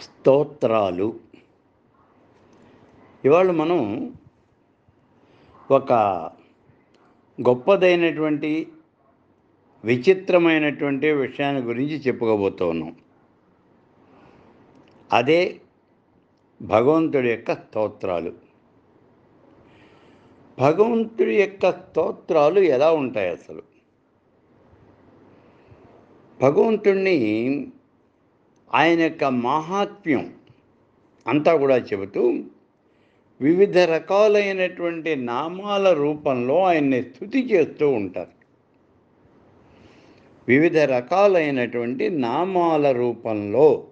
స్తోత్రాలు. ఇవాళ మనం ఒక గొప్పదైనటువంటి విచిత్రమైనటువంటి విషయాన్ని గురించి చెప్పుకోబోతూ ఉన్నాం అదే భగవంతుడి యొక్క స్తోత్రాలు. భగవంతుడి యొక్క స్తోత్రాలు ఎలా ఉంటాయి అసలు? భగవంతుణ్ణి ఆయన యొక్క మహాత్మ్యం అంతా కూడా చెబుతూ వివిధ రకాలైనటువంటి నామాల రూపంలో ఆయన్ని స్థుతి చేస్తూ ఉంటారు. వివిధ రకాలైనటువంటి నామాల రూపంలో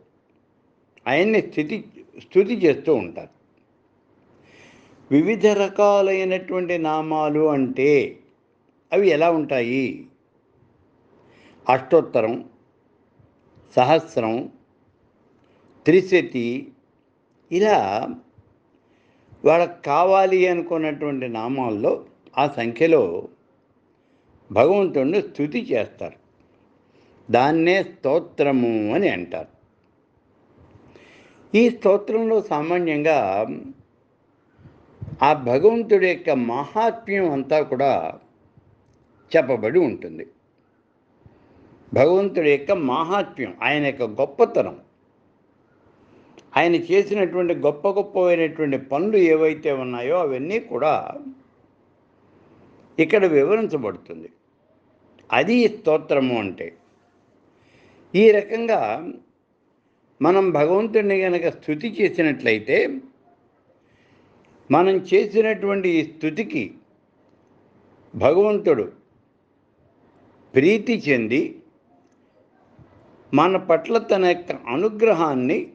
ఆయన్ని స్థితి స్థుతి చేస్తూ ఉంటారు. వివిధ రకాలైనటువంటి నామాలు అంటే అవి ఎలా ఉంటాయి? అష్టోత్తరం సహస్రం త్రిశతి ఇలా వాళ్ళకి కావాలి అనుకున్నటువంటి నామాల్లో ఆ సంఖ్యలో భగవంతుడిని స్థుతి చేస్తారు. దాన్నే స్తోత్రము అని అంటారు. ఈ స్తోత్రంలో సామాన్యంగా ఆ భగవంతుడి యొక్క మహాత్మ్యం అంతా కూడా చెప్పబడి ఉంటుంది. భగవంతుడి యొక్క మాహాత్మ్యం ఆయన యొక్క గొప్పతనం. ఆయన చేసినటువంటి గొప్ప గొప్పవైనటువంటి పనులు ఏవైతే ఉన్నాయో అవన్నీ కూడా ఇక్కడ వివరించబడుతుంది. అది స్తోత్రము అంటే. ఈ రకంగా మనం భగవంతుడిని కనుక స్థుతి చేసినట్లయితే మనం చేసినటువంటి ఈ స్థుతికి భగవంతుడు ప్రీతి చెంది మన పట్ల తన యొక్క అనుగ్రహాన్ని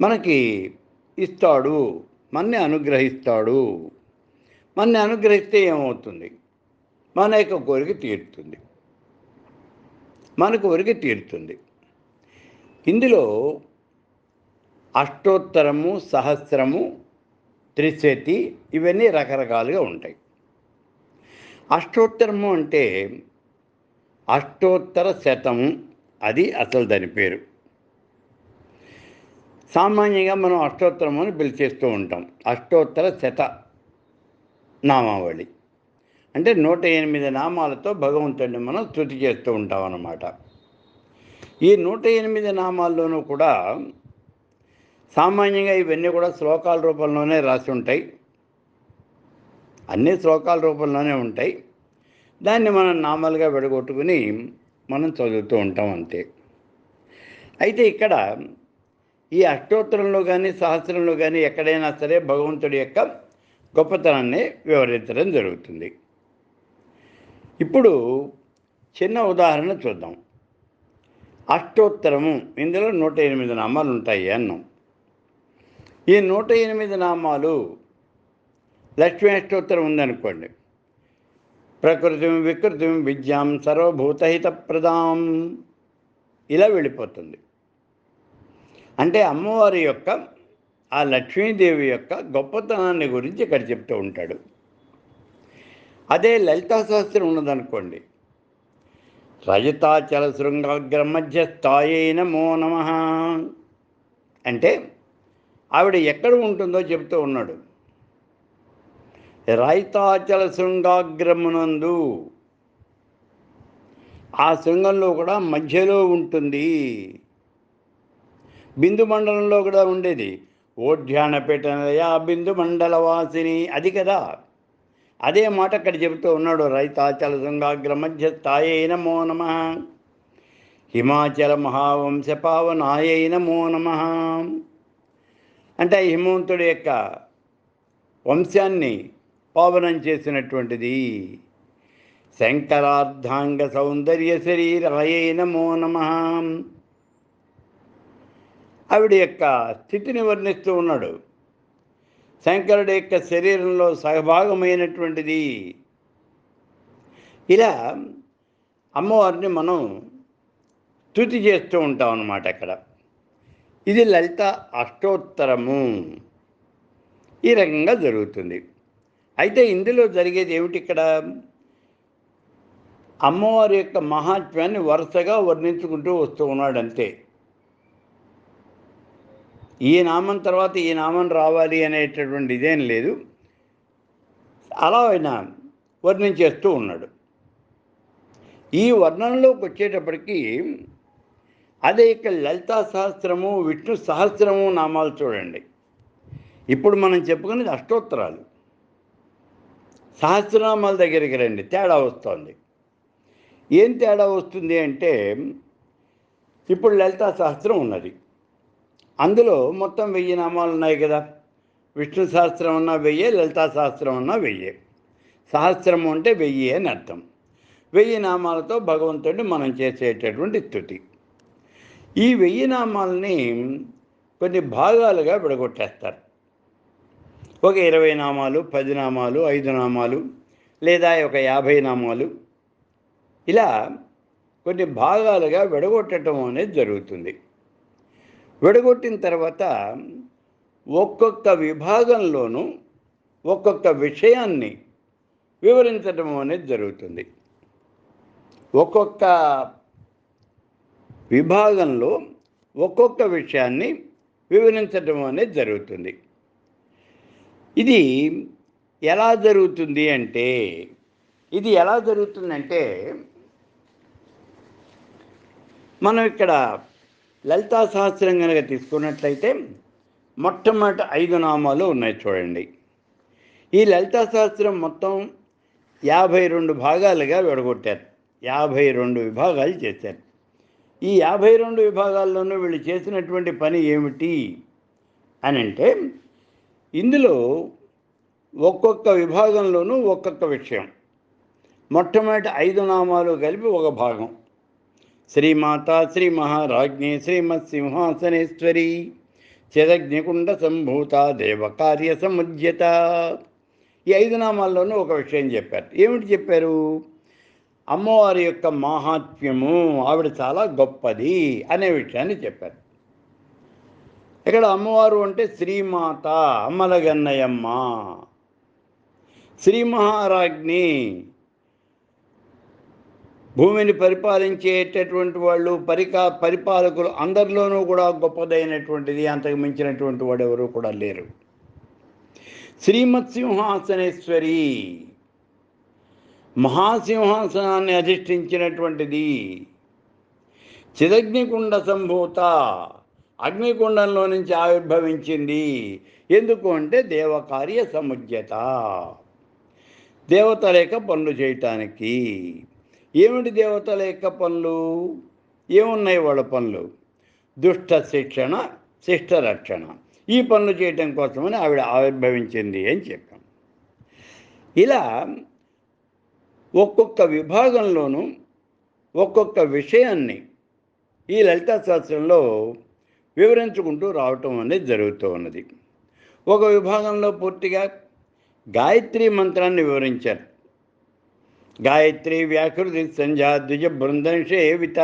మనకి ఇస్తాడు మన్ని అనుగ్రహిస్తాడు. మన్ని అనుగ్రహిస్తే ఏమవుతుంది? మన యొక్క కోరిక తీరుతుంది. మన కోరిక తీరుతుంది. ఇందులో అష్టోత్తరము సహస్రము త్రిశతి ఇవన్నీ రకరకాలుగా ఉంటాయి. అష్టోత్తరము అంటే అష్టోత్తర శతము అది అసలు దాని పేరు. సామాన్యంగా మనం అష్టోత్తరం అని పిలిచేస్తూ ఉంటాం. అష్టోత్తర శత నామావళి. అంటే నూట ఎనిమిది నామాలతో భగవంతుడిని మనం స్థుతి చేస్తూ ఉంటాం అన్నమాట ఈ నూట ఎనిమిది నామాల్లోనూ కూడా సామాన్యంగా ఇవన్నీ కూడా శ్లోకాల రూపంలోనే రాసి ఉంటాయి. అన్ని శ్లోకాల రూపంలోనే ఉంటాయి. దాన్ని మనం నామాలుగా విడగొట్టుకుని మనం చదువుతూ ఉంటాం అంతే. అయితే ఇక్కడ ఈ అష్టోత్తరంలో కానీ సహస్రంలో కానీ ఎక్కడైనా సరే భగవంతుడి యొక్క గొప్పతనాన్ని వివరించడం జరుగుతుంది. ఇప్పుడు చిన్న ఉదాహరణ చూద్దాం. అష్టోత్తరము ఇందులో నూట ఎనిమిది నామాలు ఉంటాయి అన్నాం. ఈ నూట ఎనిమిది నామాలు లక్ష్మీ అష్టోత్తరం ఉందనుకోండి. ప్రకృతి వికృతిం విద్యాం సర్వభూతహిత ప్రదాం ఇలా వెళ్ళిపోతుంది. అంటే అమ్మవారి యొక్క ఆ లక్ష్మీదేవి యొక్క గొప్పతనాన్ని గురించి ఇక్కడ చెప్తూ ఉంటాడు. అదే లలితా ఉన్నదనుకోండి. రజతాచల శృంగాగ్ర మధ్య స్థాయి నమో నమ. అంటే ఆవిడ ఎక్కడ ఉంటుందో చెప్తూ ఉన్నాడు. రాయితాచల శృంగాగ్రమునందు ఆ శృంగంలో కూడా మధ్యలో ఉంటుంది. బిందు మండలంలో కూడా ఉండేది. ఓఢ్యాన బిందు మండల వాసిని అది కదా. అదే మాట అక్కడ చెబుతూ ఉన్నాడు రైతాచల సంఘాగ్ర మధ్య స్థాయై నమో నమ. హిమాచల మహావంశ పావనాయై నమో నమ. అంటే హిమవంతుడి యొక్క వంశాన్ని పావనం చేసినటువంటిది. శంకరార్ధాంగ సౌందర్య శరీరాయ నమో నమ. ఆవిడ యొక్క స్థితిని వర్ణిస్తూ ఉన్నాడు. శంకరుడి యొక్క శరీరంలో సహభాగమైనటువంటిది. ఇలా అమ్మవారిని మనం స్థుతి చేస్తూ ఉంటాం అన్నమాట అక్కడ. ఇది లలిత అష్టోత్తరము. ఈ రకంగా జరుగుతుంది. అయితే ఇందులో జరిగేది ఏమిటి ఇక్కడ? అమ్మవారి యొక్క మహాత్మ్యాన్ని వరుసగా వర్ణించుకుంటూ వస్తూ ఉన్నాడు అంతే ఈ నామం తర్వాత ఈ నామం రావాలి అనేటటువంటి ఇదేం లేదు. అలా ఆయన వర్ణించేస్తూ ఉన్నాడు. ఈ వర్ణనలోకి వచ్చేటప్పటికీ అదే ఇక్కడ లలితా సహస్రము విష్ణు సహస్రము నామాలు చూడండి. ఇప్పుడు మనం చెప్పుకునేది అష్టోత్తరాలు. సహస్రనామాల దగ్గరికి రండి తేడా వస్తుంది. ఏం తేడా వస్తుంది అంటే ఇప్పుడు లలితా సహస్రం ఉన్నది. అందులో మొత్తం వెయ్యి నామాలు ఉన్నాయి కదా. విష్ణు సహస్రం అన్నా వెయ్యి లలితా సహస్రం ఉన్న వెయ్యి. సహస్రము అంటే వెయ్యి అని అర్థం. వెయ్యి నామాలతో భగవంతుడిని మనం చేసేటటువంటి స్థుతి. ఈ వెయ్యి నామాలని కొన్ని భాగాలుగా విడగొట్టేస్తారు. ఒక ఇరవై నామాలు పది నామాలు ఐదు నామాలు లేదా ఒక యాభై నామాలు. ఇలా కొన్ని భాగాలుగా విడగొట్టడం అనేది జరుగుతుంది. విడగొట్టిన తర్వాత ఒక్కొక్క విభాగంలోనూ ఒక్కొక్క విషయాన్ని వివరించడం అనేది జరుగుతుంది. ఒక్కొక్క విభాగంలో ఒక్కొక్క విషయాన్ని వివరించడం అనేది జరుగుతుంది. ఇది ఎలా జరుగుతుంది అంటే ఇది ఎలా జరుగుతుందంటే మనం ఇక్కడ లలితా సహస్రం కనుక తీసుకున్నట్లయితే మొట్టమొదట ఐదు నామాలు ఉన్నాయి చూడండి. ఈ లలితా సహస్రం మొత్తం యాభై రెండు భాగాలుగా విడగొట్టారు. యాభై రెండు విభాగాలు చేశారు. ఈ యాభై రెండు విభాగాల్లోనూ వీళ్ళు చేసినటువంటి పని ఏమిటి అని అంటే ఇందులో ఒక్కొక్క విభాగంలోనూ ఒక్కొక్క విషయం. మొట్టమొదటి ఐదు నామాలు కలిపి ఒక భాగం. శ్రీమాత శ్రీ మహారాజ్ఞి శ్రీమత్సింహాసనేశ్వరి సంభూత దేవకార్య సముద్యత ఈ ఐదు నామాల్లోనూ ఒక విషయం చెప్పారు. ఏమిటి చెప్పారు? అమ్మవారి యొక్క మాహాత్మ్యము ఆవిడ చాలా గొప్పది అనే విషయాన్ని చెప్పారు. ఇక్కడ అమ్మవారు అంటే శ్రీమాత అమ్మలగన్నయమ్మ. శ్రీ మహారాజ్ఞి భూమిని పరిపాలించేటటువంటి వాళ్ళు పరికా పరిపాలకులు అందరిలోనూ కూడా గొప్పదైనటువంటిది అంతకు మించినటువంటి వాడు ఎవరు కూడా లేరు. శ్రీమత్సింహాసనేశ్వరి మహాసింహాసనాన్ని అధిష్ఠించినటువంటిది. చిదగ్నికుండ సంభూత అగ్నికుండంలో నుంచి ఆవిర్భవించింది. ఎందుకు అంటే దేవకార్య సముజ్యత దేవత యొక్క పనులు చేయటానికి. ఏమిటి దేవతల యొక్క పనులు? ఏమున్నాయి వాళ్ళ పనులు? దుష్ట శిక్షణ శిష్ట రక్షణ. ఈ పనులు చేయటం కోసమని ఆవిడ ఆవిర్భవించింది అని చెప్పాం. ఇలా ఒక్కొక్క విభాగంలోనూ ఒక్కొక్క విషయాన్ని ఈ లలిత శాస్త్రంలో వివరించుకుంటూ రావటం అనేది జరుగుతూ ఉన్నది. ఒక విభాగంలో పూర్తిగా గాయత్రి మంత్రాన్ని వివరించారు. గాయత్రి వ్యాకృతి సంధ్యా ద్విజ బృందం సేవిత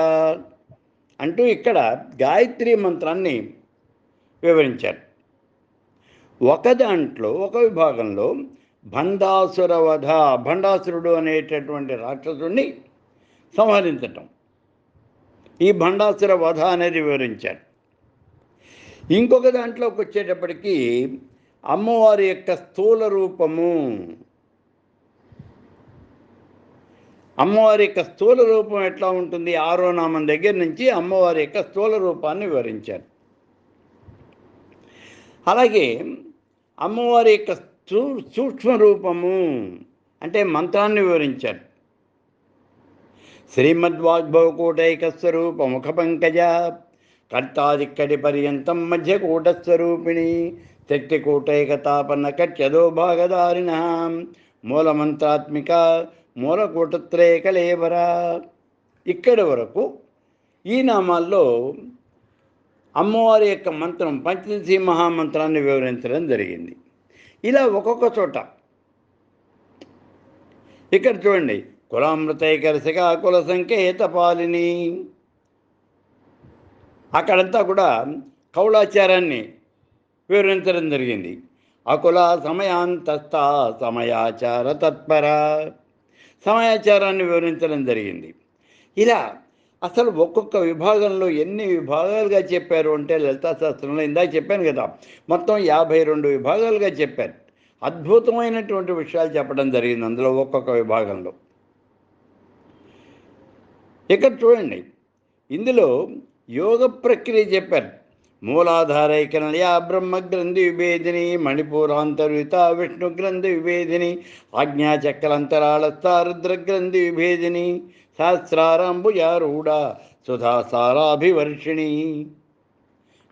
అంటూ ఇక్కడ గాయత్రి మంత్రాన్ని వివరించారు. ఒక దాంట్లో ఒక విభాగంలో భండాసుర వధ భండాసురుడు అనేటటువంటి రాక్షసుడిని సంహరించటం. ఈ భండాసుర వధ అనేది వివరించారు. ఇంకొక దాంట్లోకి వచ్చేటప్పటికి అమ్మవారి యొక్క స్థూల రూపము అమ్మవారి యొక్క స్థూల రూపం ఎట్లా ఉంటుంది? ఆరో నామం దగ్గర నుంచి అమ్మవారి యొక్క స్థూల రూపాన్ని వివరించారు. అలాగే అమ్మవారి యొక్క సూ సూక్ష్మ రూపము అంటే మంత్రాన్ని వివరించారు. శ్రీమద్వాగ్భవకూటైక స్వరూప ముఖ పంకజ కర్తాదిక్కడి పర్యంతం మధ్య కూటస్వరూపిణి శక్తి కూటైక తాపన కట్యదో భాగదారిణ మూలమంత్రాత్మిక మూలకూటత్రేకలేవర ఇక్కడి వరకు ఈ నామాల్లో అమ్మవారి యొక్క మంత్రం పంచదశి మహామంత్రాన్ని వివరించడం జరిగింది. ఇలా ఒక్కొక్క చోట. ఇక్కడ చూడండి కులామృతైకరసిక కుల సంకేత పాలిని. అక్కడంతా కూడా కౌలాచారాన్ని వివరించడం జరిగింది. అకుల సమయాంతస్థ సమయాచార తత్పర. సమాచారాన్ని వివరించడం జరిగింది. ఇలా అసలు ఒక్కొక్క విభాగంలో ఎన్ని విభాగాలుగా చెప్పారు అంటే లలితా శాస్త్రంలో ఇందాక చెప్పాను కదా మొత్తం యాభై రెండు విభాగాలుగా చెప్పారు. అద్భుతమైనటువంటి విషయాలు చెప్పడం జరిగింది అందులో ఒక్కొక్క విభాగంలో. ఇక్కడ చూడండి ఇందులో యోగ ప్రక్రియ చెప్పారు. మూలాధారైకనయా బ్రహ్మ గ్రంథి విభేదిని మణిపూరాంతర్విత విష్ణు గ్రంథి విభేదిని ఆజ్ఞాచక్రంతరాళస్థ రుద్ర గ్రంథి విభేదిని సహస్రారంభుజారూఢ సుధాసారాభివర్షిణి.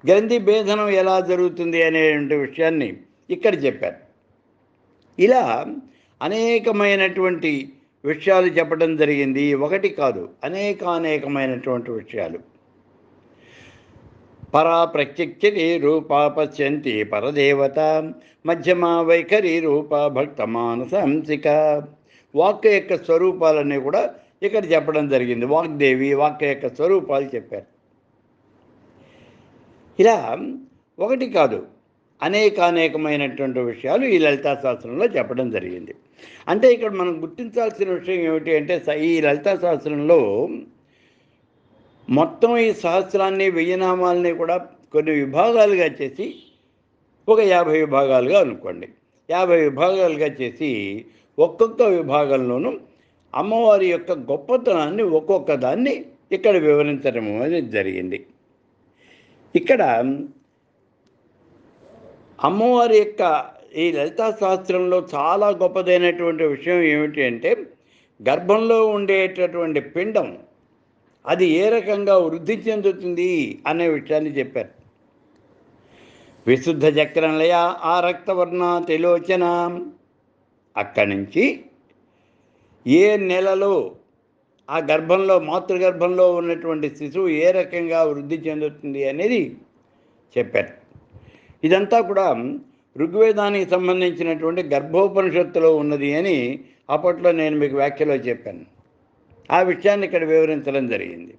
గ్రంథి భేదనం ఎలా జరుగుతుంది అనేటువంటి విషయాన్ని ఇక్కడ చెప్పారు. ఇలా అనేకమైనటువంటి విషయాలు చెప్పడం జరిగింది. ఒకటి కాదు అనేక అనేకమైనటువంటి విషయాలు. పరా ప్రత్యక్షరి రూపా పశ్యంతి పరదేవత మధ్యమా వైఖరి రూప భక్త మానసంసిక వాక్ యొక్క స్వరూపాలన్నీ కూడా ఇక్కడ చెప్పడం జరిగింది. వాగ్దేవి వాక్ యొక్క స్వరూపాలు చెప్పారు. ఇలా ఒకటి కాదు అనేకానేకమైనటువంటి విషయాలు ఈ లలితా శాస్త్రంలో చెప్పడం జరిగింది. అంటే ఇక్కడ మనం గుర్తించాల్సిన విషయం ఏమిటి అంటే స- ఈ లలితా శాస్త్రంలో మొత్తం ఈ సహస్రాన్ని వెయ్యి నామాలని కూడా కొన్ని విభాగాలుగా చేసి ఒక యాభై విభాగాలుగా అనుకోండి. యాభై విభాగాలుగా చేసి ఒక్కొక్క విభాగంలోనూ అమ్మవారి యొక్క గొప్పతనాన్ని ఒక్కొక్క దాన్ని ఇక్కడ వివరించడం అనేది జరిగింది. ఇక్కడ అమ్మవారి యొక్క ఈ లలితా శాస్త్రంలో చాలా గొప్పదైనటువంటి విషయం ఏమిటి అంటే గర్భంలో ఉండేటటువంటి పిండం అది ఏ రకంగా వృద్ధి చెందుతుంది అనే విషయాన్ని చెప్పారు. విశుద్ధ చక్రంలయ ఆ రక్తవర్ణ తిలోచన అక్కడి నుంచి ఏ నెలలో ఆ గర్భంలో మాతృగర్భంలో ఉన్నటువంటి శిశువు ఏ రకంగా వృద్ధి చెందుతుంది అనేది చెప్పారు. ఇదంతా కూడా ఋగ్వేదానికి సంబంధించినటువంటి గర్భోపనిషత్తులో ఉన్నది అని అప్పట్లో నేను మీకు వ్యాఖ్యలో చెప్పాను. ఆ విషయాన్ని ఇక్కడ వివరించడం జరిగింది.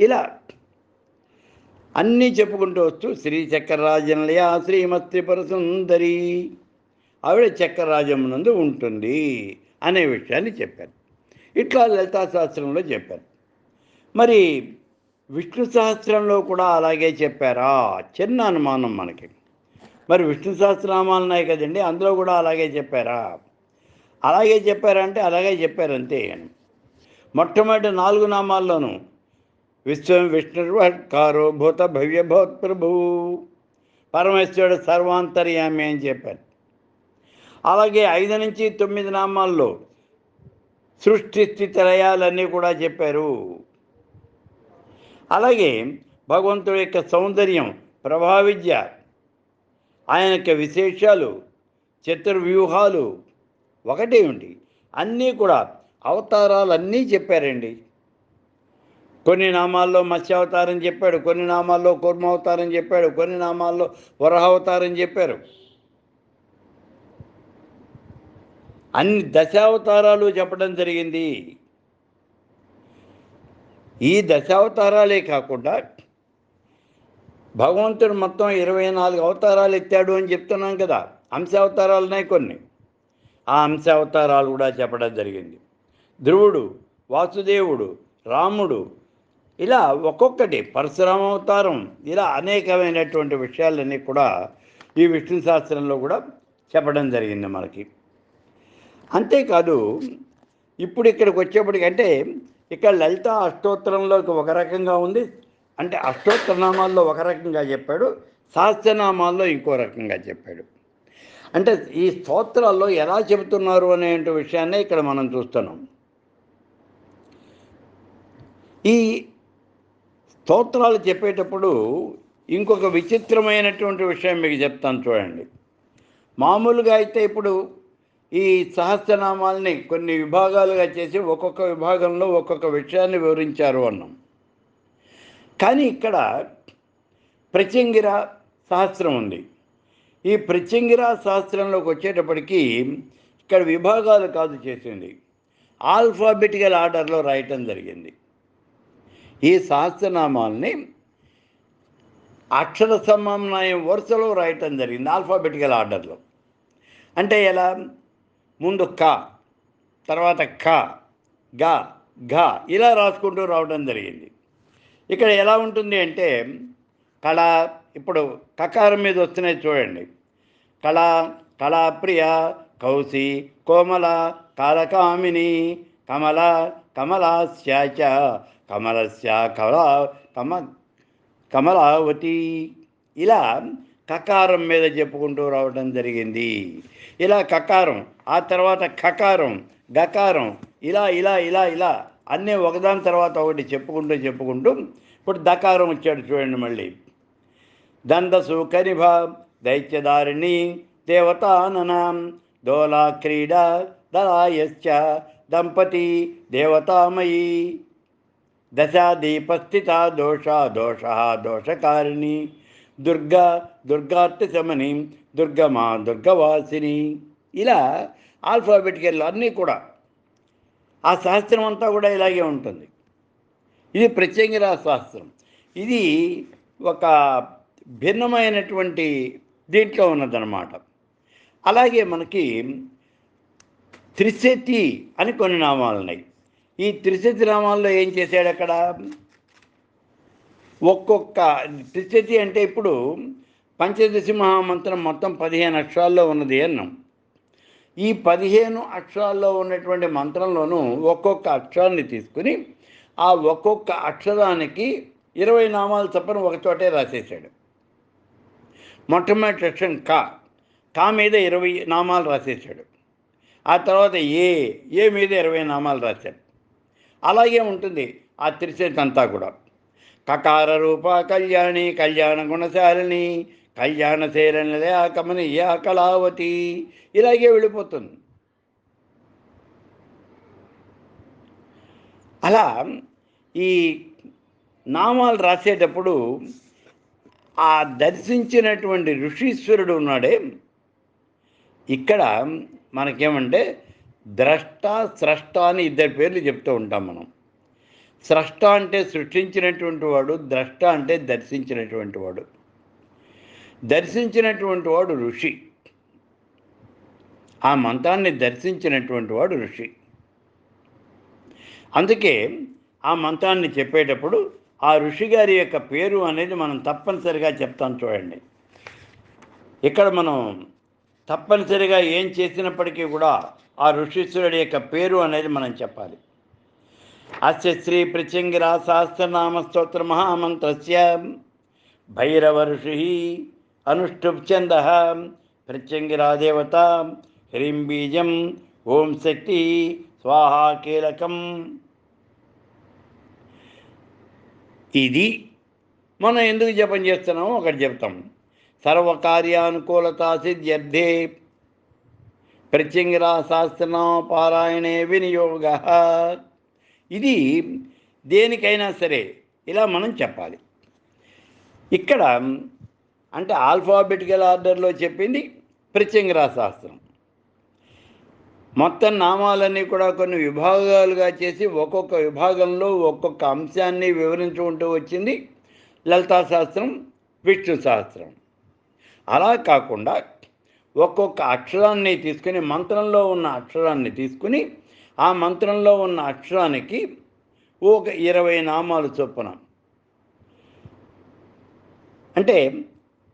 ఇలా అన్నీ చెప్పుకుంటూ వస్తూ శ్రీ చక్రరాజనలయ శ్రీమత్రిపుర సుందరి ఆవిడ చక్రరాజమునందు ఉంటుంది అనే విషయాన్ని చెప్పారు. ఇట్లా లలితా శాస్త్రంలో చెప్పారు. మరి విష్ణు సహస్రంలో కూడా అలాగే చెప్పారా? చిన్న అనుమానం మనకి. మరి విష్ణు సహస్రనామాలు ఉన్నాయి కదండి అందులో కూడా అలాగే చెప్పారా? అలాగే చెప్పారంటే అలాగే చెప్పారంతే అని. మొట్టమొదటి నాలుగు నామాల్లోనూ విశ్వం విష్ణుర్వకారో భూత భవ్య భవత్ ప్రభు. పరమేశ్వరుడు సర్వాంతర్యామి అని చెప్పారు. అలాగే ఐదు నుంచి తొమ్మిది నామాల్లో సృష్టి స్థితి లయాలన్నీ కూడా చెప్పారు. అలాగే భగవంతుడి యొక్క సౌందర్యం ప్రభావిద్య ఆయన యొక్క విశేషాలు చతుర్వ్యూహాలు ఒకటేమిటి అన్నీ కూడా అవతారాలన్నీ చెప్పారండి. కొన్ని నామాల్లో మత్స్యావతారం చెప్పాడు కొన్ని నామాల్లో కూర్మావతారం చెప్పాడు కొన్ని నామాల్లో వరహావతారం చెప్పారు. అన్ని దశావతారాలు చెప్పడం జరిగింది. ఈ దశావతారాలే కాకుండా భగవంతుడు మొత్తం ఇరవై నాలుగు అవతారాలు ఎత్తాడు అని చెప్తున్నాం కదా. అంశావతారాలున్నాయి కొన్ని. ఆ అంశావతారాలు కూడా చెప్పడం జరిగింది. ధ్రువుడు వాసుదేవుడు రాముడు ఇలా ఒక్కొక్కటి పరశురామ అవతారం ఇలా అనేకమైనటువంటి విషయాలన్నీ కూడా ఈ విష్ణు శాస్త్రంలో కూడా చెప్పడం జరిగింది మనకి. అంతేకాదు ఇప్పుడు ఇక్కడికి వచ్చేప్పటికి అంటే ఇక్కడ లలిత అష్టోత్తరంలోకి ఒక రకంగా ఉంది. అంటే అష్టోత్తరనామాల్లో ఒక రకంగా చెప్పాడు సహస్రనామాల్లో ఇంకో రకంగా చెప్పాడు. అంటే ఈ స్తోత్రాల్లో ఎలా చెబుతున్నారు అనే విషయాన్నే ఇక్కడ మనం చూస్తున్నాం. ఈ స్తోత్రాలు చెప్పేటప్పుడు ఇంకొక విచిత్రమైనటువంటి విషయం మీకు చెప్తాను చూడండి. మామూలుగా అయితే ఇప్పుడు ఈ సహస్రనామాల్ని కొన్ని విభాగాలుగా చేసి ఒక్కొక్క విభాగంలో ఒక్కొక్క విషయాన్ని వివరించారు అన్నాం. కానీ ఇక్కడ ప్రచంగిర సహస్రం ఉంది. ఈ ప్రచంగిర సహస్రంలోకి వచ్చేటప్పటికీ ఇక్కడ విభాగాలు కాదు చేసింది. ఆల్ఫాబెటికల్ ఆర్డర్లో రాయటం జరిగింది. ఈ సహస్రనామాల్ని అక్షర సమన్వయం వరుసలో రాయటం జరిగింది ఆల్ఫాబెటికల్ ఆర్డర్లో అంటే ఎలా? ముందు క తర్వాత ఖ గ ఘ ఇలా రాసుకుంటూ రావడం జరిగింది. ఇక్కడ ఎలా ఉంటుంది అంటే కళ ఇప్పుడు కకారం మీద వస్తున్నాయి చూడండి. కళ కళాప్రియ కౌసి కోమల కాలకామిని కమల కమలాస్యాచ కమలస్య కమల కమ కమలావతి ఇలా కకారం మీద చెప్పుకుంటూ రావడం జరిగింది. ఇలా కకారం ఆ తర్వాత కకారం గకారం ఇలా ఇలా ఇలా ఇలా అన్నీ ఒకదాని తర్వాత ఒకటి చెప్పుకుంటూ చెప్పుకుంటూ ఇప్పుడు దకారం వచ్చాడు చూడండి మళ్ళీ. దందసు కనిభ దైత్యదారిణి దేవతాననాం దోలా క్రీడ దళాయశ్చ దంపతి దేవతామయీ దశాదీపస్థిత దోష దోష దోషకారిణి దుర్గా దుర్గార్థశమని దుర్గమా దుర్గవాసిని. ఇలా ఆల్ఫాబెటికల్ అన్నీ కూడా. ఆ శాస్త్రం అంతా కూడా ఇలాగే ఉంటుంది. ఇది ప్రత్యేకంగా శాస్త్రం. ఇది ఒక భిన్నమైనటువంటి దీంట్లో ఉన్నదన్నమాట. అలాగే మనకి త్రిశతి అని కొన్ని నామాలు ఉన్నాయి ఈ త్రిశతి నామాల్లో ఏం చేశాడు అక్కడ? ఒక్కొక్క త్రిశతి అంటే ఇప్పుడు పంచదశి మహామంత్రం మొత్తం పదిహేను అక్షరాల్లో ఉన్నది అన్నాం. ఈ పదిహేను అక్షరాల్లో ఉన్నటువంటి మంత్రంలోనూ ఒక్కొక్క అక్షరాన్ని తీసుకుని ఆ ఒక్కొక్క అక్షరానికి ఇరవై నామాలు తప్పని ఒకచోటే రాసేసాడు మొట్టమొదటి అక్షరం కా. కా మీద ఇరవై నామాలు రాసేసాడు ఆ తర్వాత ఏ. ఏ మీద ఇరవై నామాలు రాశాడు. అలాగే ఉంటుంది ఆ త్రిశతి అంతా కూడా. కకార రూప కళ్యాణి కళ్యాణ గుణశాలిని కళ్యాణ శైలనిలే కమనీయ కళావతి? ఇలాగే వెళ్ళిపోతుంది. అలా ఈ నామాలు రాసేటప్పుడు ఆ దర్శించినటువంటి ఋషీశ్వరుడు ఉన్నాడే. ఇక్కడ మనకేమంటే ద్రష్ట స్రష్ట అని ఇద్దరు పేర్లు చెప్తూ ఉంటాం మనం. స్రష్ట అంటే సృష్టించినటువంటి వాడు ద్రష్ట అంటే దర్శించినటువంటి వాడు. దర్శించినటువంటి వాడు ఋషి. ఆ మంత్రాన్ని దర్శించినటువంటి వాడు ఋషి. అందుకే ఆ మంత్రాన్ని చెప్పేటప్పుడు ఆ ఋషి గారి యొక్క పేరు అనేది మనం తప్పనిసరిగా చెప్తాం చూడండి. ఇక్కడ మనం తప్పనిసరిగా ఏం చేసినప్పటికీ కూడా ఆ ఋషీశ్వరుడి యొక్క పేరు అనేది మనం చెప్పాలి. అస్య శ్రీ ప్రత్యంగిరా సహస్రనామ స్తోత్ర మహామంత్రస్య భైరవ ఋషి అనుష్ఠుప్ చంద ప్రత్యంగిరా దేవత హ్రీం బీజం ఓం శక్తి స్వాహా కీలకం. ఇది మనం ఎందుకు జపం చేస్తున్నామో ఒకటి చెప్తాం. సర్వకార్యానుకూలత సిద్ధ్యర్థే ప్రత్యంగిరాశాస్త్రనామ పారాయణే వినియోగ. ఇది దేనికైనా సరే ఇలా మనం చెప్పాలి. ఇక్కడ అంటే ఆల్ఫాబెటికల్ ఆర్డర్లో చెప్పింది ప్రత్యంగిరా శాస్త్రం. మొత్తం నామాలన్నీ కూడా కొన్ని విభాగాలుగా చేసి ఒక్కొక్క విభాగంలో ఒక్కొక్క అంశాన్ని వివరించుకుంటూ వచ్చింది లలితాశాస్త్రం విష్ణు శాస్త్రం అలా కాకుండా ఒక్కొక్క అక్షరాన్ని తీసుకుని మంత్రంలో ఉన్న అక్షరాన్ని తీసుకుని ఆ మంత్రంలో ఉన్న అక్షరానికి ఒక ఇరవై నామాలు చొప్పున. అంటే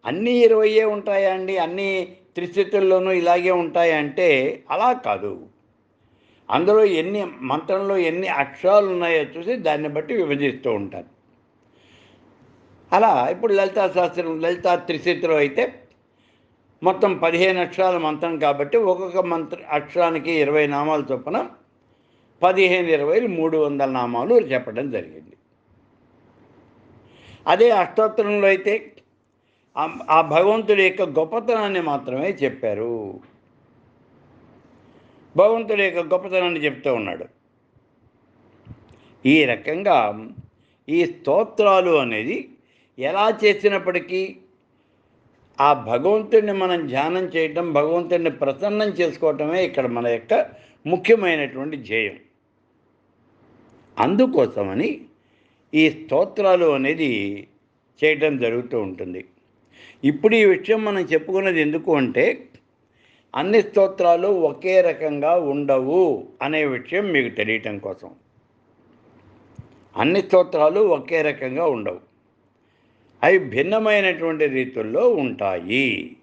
అన్ని ఇరవయే ఉంటాయా అండి? అన్ని త్రిస్థితుల్లోనూ ఇలాగే ఉంటాయంటే అలా కాదు. అందులో ఎన్ని మంత్రంలో ఎన్ని అక్షరాలు ఉన్నాయో చూసి దాన్ని బట్టి విభజిస్తూ ఉంటారు. అలా ఇప్పుడు లలితా శాస్త్రం లలితా త్రిశతిలో అయితే మొత్తం పదిహేను అక్షరాల మంత్రం కాబట్టి ఒక్కొక్క మంత్ర అక్షరానికి ఇరవై నామాలు చొప్పున పదిహేను ఇరవై మూడు వందల నామాలు చెప్పడం జరిగింది. అదే అష్టోత్తరంలో అయితే ఆ- భగవంతుడి యొక్క గొప్పతనాన్ని మాత్రమే చెప్పారు. భగవంతుడి యొక్క గొప్పతనాన్ని చెప్తూ ఉన్నాడు. ఈ రకంగా ఈ స్తోత్రాలు అనేది ఎలా చేసినప్పటికీ ఆ భగవంతుడిని మనం ధ్యానం చేయటం భగవంతుడిని ప్రసన్నం చేసుకోవటమే ఇక్కడ మన యొక్క ముఖ్యమైనటువంటి ధ్యేయం. అందుకోసమని ఈ స్తోత్రాలు అనేది చేయటం జరుగుతూ ఉంటుంది. ఇప్పుడు ఈ విషయం మనం చెప్పుకున్నది ఎందుకు అంటే అన్ని స్తోత్రాలు ఒకే రకంగా ఉండవు అనే విషయం మీకు తెలియటం కోసం. అన్ని స్తోత్రాలు ఒకే రకంగా ఉండవు. అవి భిన్నమైనటువంటి రీతుల్లో ఉంటాయి.